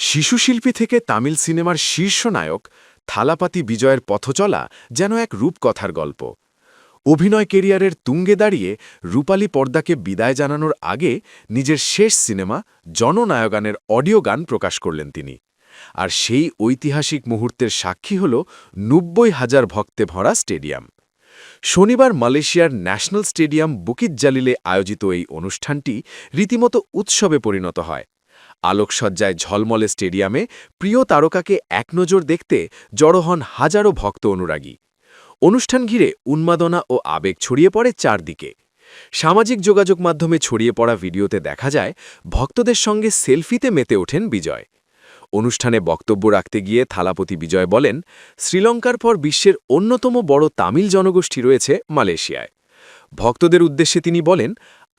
শিশুশিল্পী থেকে তামিল সিনেমার শীর্ষ নায়ক থালাপাতি বিজয়ের পথচলা যেন এক রূপকথার গল্প। অভিনয় কেরিয়ারের তুঙ্গে দাঁড়িয়ে রূপালী পর্দাকে বিদায় জানানোর আগে নিজের শেষ সিনেমা জননায়গানের অডিও গান প্রকাশ করলেন তিনি। আর সেই ঐতিহাসিক মুহূর্তের সাক্ষী হল নব্বই হাজার ভক্তে ভরা স্টেডিয়াম। শনিবার মালয়েশিয়ার ন্যাশনাল স্টেডিয়াম বুকিত জালিলে আয়োজিত এই অনুষ্ঠানটি রীতিমতো উৎসবে পরিণত হয়। আলোকসজ্জায় ঝলমলে স্টেডিয়ামে প্রিয় তারকাকে একনজর দেখতে জড়ো হন হাজারো ভক্ত অনুরাগী। অনুষ্ঠান ঘিরে উন্মাদনা ও আবেগ ছড়িয়ে পড়ে চারদিকে। সামাজিক যোগাযোগ মাধ্যমে ছড়িয়ে পড়া ভিডিওতে দেখা যায়, ভক্তদের সঙ্গে সেলফিতে মেতে ওঠেন বিজয়। অনুষ্ঠানে বক্তব্য রাখতে গিয়ে থালাপতি বিজয় বলেন, শ্রীলঙ্কার পর বিশ্বের অন্যতম বড় তামিল জনগোষ্ঠী রয়েছে মালয়েশিয়ায়। ভক্তদের উদ্দেশ্যে তিনি বলেন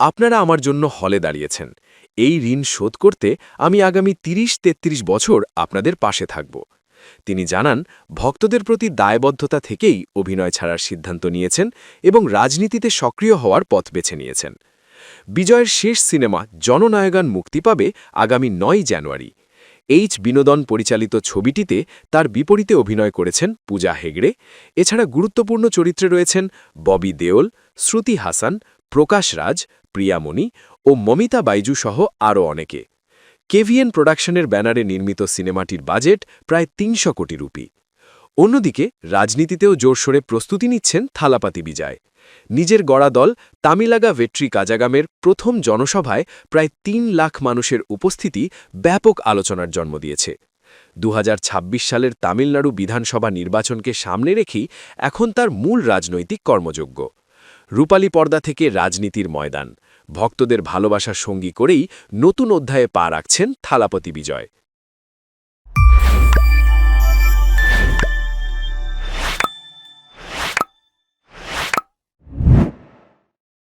আপনারা আমার জন্য হলে দাঁড়িয়েছেন। এই ঋণ শোধ করতে আমি আগামী ৩০-৩৩ বছর আপনাদের পাশে থাকব। তিনি জানান, ভক্তদের প্রতি দায়বদ্ধতা থেকেই অভিনয় ছাড়ার সিদ্ধান্ত নিয়েছেন এবং রাজনীতিতে সক্রিয় হওয়ার পথ বেছে নিয়েছেন। বিজয়ের শেষ সিনেমা জননায়গান মুক্তি পাবে আগামী নয় জানুয়ারি। এইচ বিনোদন পরিচালিত ছবিটিতে তার বিপরীতে অভিনয় করেছেন পূজা হেগড়ে। এছাড়া গুরুত্বপূর্ণ চরিত্রে রয়েছেন ববি দেওল, শ্রুতি হাসান প্রকাশ রাজ প্রিয়ামণি ও মমিতা বাইজু সহ আরও অনেকে। কেভিএন প্রোডাকশনের ব্যানারে নির্মিত সিনেমাটির বাজেট প্রায় তিনশো কোটি রুপি। অন্যদিকে, রাজনীতিতেও জোরসোরে প্রস্তুতি নিচ্ছেন থালাপাতি বিজয়। নিজের গড়া দল তামিলাগা ভেট্রি কাজাগামের প্রথম জনসভায় প্রায় তিন লাখ মানুষের উপস্থিতি ব্যাপক আলোচনার জন্ম দিয়েছে। দু হাজার ছাব্বিশ সালের তামিলনাড়ু বিধানসভা নির্বাচনকে সামনে রেখেই এখন তার মূল রাজনৈতিক কর্মযোগ্য। রূপালী পর্দা থেকে রাজনীতির ময়দান। ভক্তদের ভালোবাসার সঙ্গী করেই নতুন অধ্যায়ে পা রাখছেন থালাপতি বিজয়।